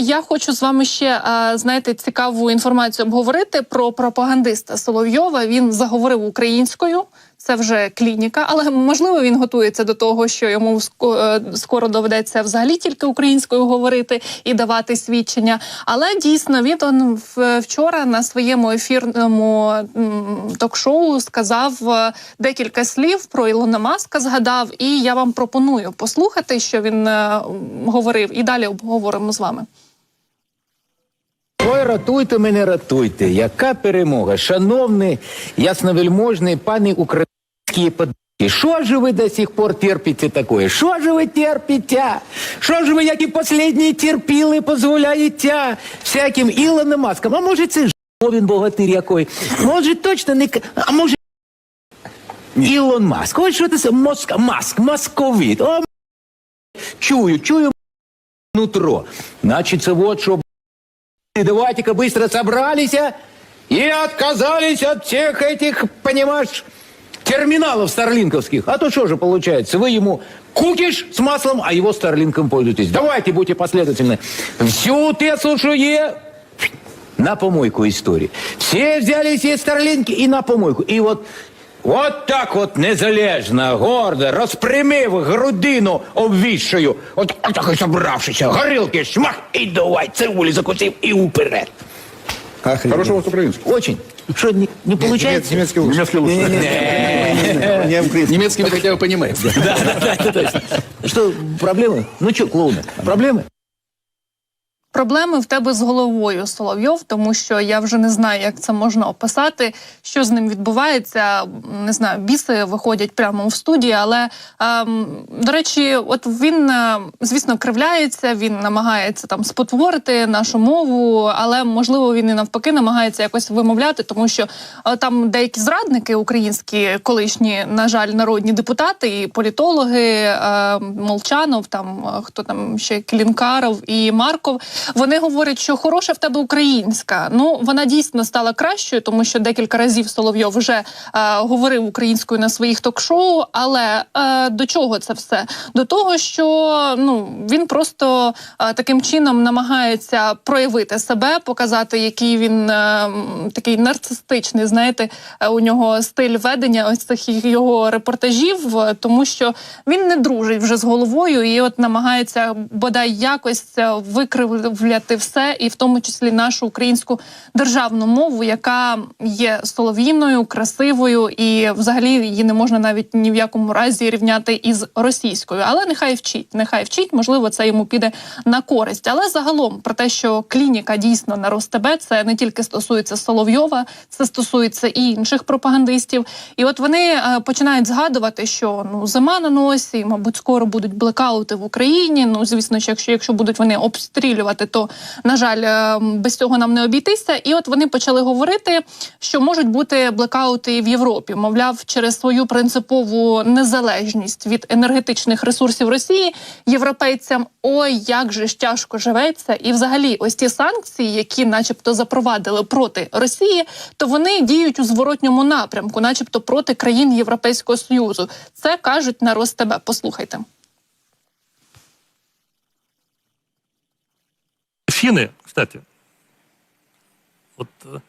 я хочу з вами ще е, знаєте цікаву інформацію обговорити про пропагандиста Соловйова. Він заговорив українською. Це вже клініка, але можливо він готується до того, що йому е, скоро доведеться взагалі тільки українською говорити і давати свідчення. Але дійсно він вчора на своєму ефірному ток-шоу сказав е, декілька слів про Ілона Маска. Згадав, і я вам пропоную послухати, що він говорив, і далі обговоримо з вами. Ой, ратуйте мене, ратуйте. Яка перемога? Шановний, ясновельможний пане українські податки. Що ж ви до сих пор терпите такое? Що ж ви терпите? Що ж ви, як і последні терпіли, позволяєте всяким Ілоном Маскам? А може це ж він богатир який? Може точно не... А може Ілон Маск? Ось що це Моск... Маск, московит. О, чую, чую нутро. Значить, це вот що и давайте-ка быстро собрались а, и отказались от всех этих, понимаешь, терминалов старлинковских. А то что же получается? Вы ему кукиш с маслом, а его старлинком пользуетесь. Давайте, будьте последовательны. Всю Теслу, е... на помойку истории. Все взяли все старлинки и на помойку. И вот От так от незалежно, гордо, розпрямив грудину обвісшою, от, от так і собравшися, горілки, шмах, і давай, цибулі закусив і уперед. Хорошего у вас украинский. Очень. Что, не, не получается? Немецкий лучше. Немецкий лучше. Не украинский. Немецкий вы хотя бы понимаете. Да, да, да, точно. Что, проблемы? Ну что, клоуны, проблемы? Проблеми в тебе з головою, Соловйов, тому що я вже не знаю, як це можна описати, що з ним відбувається. Не знаю, біси виходять прямо в студії, але ем, до речі, от він, е, звісно, кривляється, він намагається там спотворити нашу мову, але можливо він і навпаки намагається якось вимовляти, тому що е, там деякі зрадники українські, колишні, на жаль, народні депутати і політологи, е, Молчанов, там е, хто там ще Клінкаров і Марков. Вони говорять, що хороша в тебе українська. Ну вона дійсно стала кращою, тому що декілька разів Соловйов вже е, говорив українською на своїх ток-шоу. Але е, до чого це все? До того, що ну він просто е, таким чином намагається проявити себе, показати, який він е, такий нарцистичний. Знаєте, е, у нього стиль ведення ось цих його репортажів, е, тому що він не дружить вже з головою і от намагається бодай якось е, викривляти все, і в тому числі нашу українську державну мову, яка є солов'їною, красивою, і взагалі її не можна навіть ні в якому разі рівняти із російською. Але нехай вчить, нехай вчить, можливо, це йому піде на користь. Але загалом про те, що клініка дійсно на Ростебе, це не тільки стосується Соловйова, це стосується і інших пропагандистів. І от вони е, починають згадувати, що ну зима на носі, мабуть, скоро будуть блекаути в Україні. Ну звісно, що якщо, якщо будуть вони обстрілювати, то на жаль, е, без цього нам не обійтися. І от вони почали говорити, що можуть бути блекаути в Європі. Мовляв, через свою принципову незалежність від енергетичних ресурсів Росії європейцям ой, як же ж тяжко живеться, і взагалі, ось ті санкції, які, начебто, запровадили проти Росії, то вони діють у зворотньому напрямку, начебто проти країн Європейського союзу. Це кажуть на Ростебе. Послухайте. Финны, кстати, вот, э,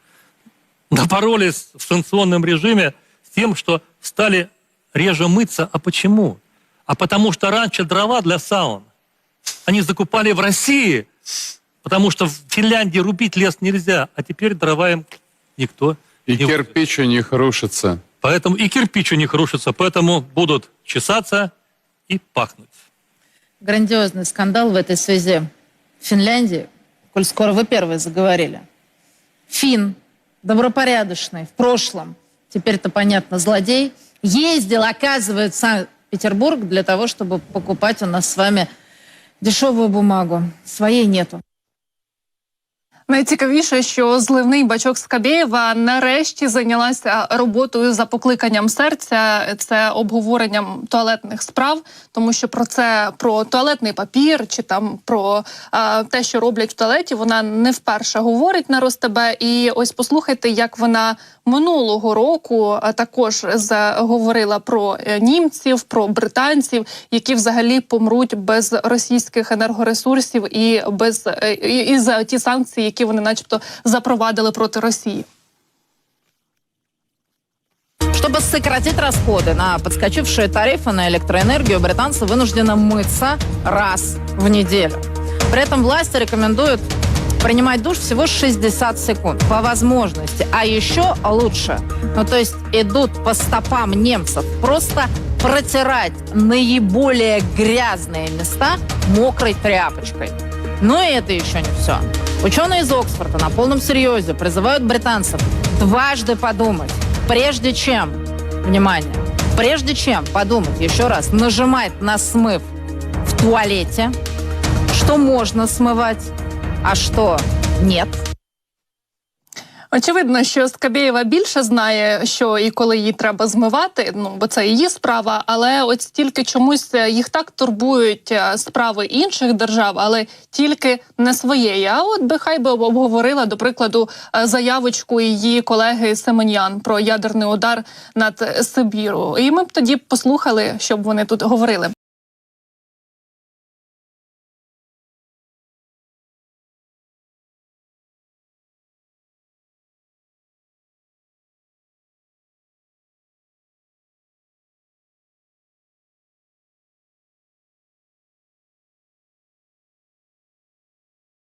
напоролись в санкционном режиме с тем, что стали реже мыться. А почему? А потому что раньше дрова для саун они закупали в России, потому что в Финляндии рубить лес нельзя, а теперь дрова им никто И не кирпич у них рушится. Поэтому и кирпич у них рушится, поэтому будут чесаться и пахнуть. Грандиозный скандал в этой связи в Финляндии, коль скоро вы первые заговорили. Фин, добропорядочный, в прошлом, теперь-то понятно, злодей, ездил, оказывается, в Санкт-Петербург для того, чтобы покупать у нас с вами дешевую бумагу. Своей нету. Найцікавіше, що зливний бачок Скабєєва нарешті зайнялася роботою за покликанням серця. Це обговоренням туалетних справ, тому що про це про туалетний папір чи там про а, те, що роблять в туалеті, вона не вперше говорить на РосТБ. І ось послухайте, як вона минулого року також заговорила про е, німців, про британців, які взагалі помруть без російських енергоресурсів і без е, і, і за ті санкції, які вони, начебто, запровадили проти Росії. Чтобы сократить расходы на подскочившие тарифы на электроэнергию, британцы вынуждены мыться раз в неделю. При этом власти рекомендуют принимать душ всего 60 секунд по возможности. А еще лучше, ну то есть идут по стопам немцев, просто протирать наиболее грязные места мокрой тряпочкой. Но это еще не все. Ученые из Оксфорда на полном серьезе призывают британцев дважды подумать, прежде чем, внимание, прежде чем подумать еще раз, нажимать на смыв в туалете, что можно смывать, а что нет. Очевидно, що Скабєєва більше знає, що і коли її треба змивати. Ну бо це її справа. Але от стільки чомусь е, їх так турбують е, справи інших держав, але тільки не своєї. А от би хай би обговорила до прикладу е, заявочку її колеги Семен'ян про ядерний удар над Сибіру. І ми б тоді послухали, щоб вони тут говорили.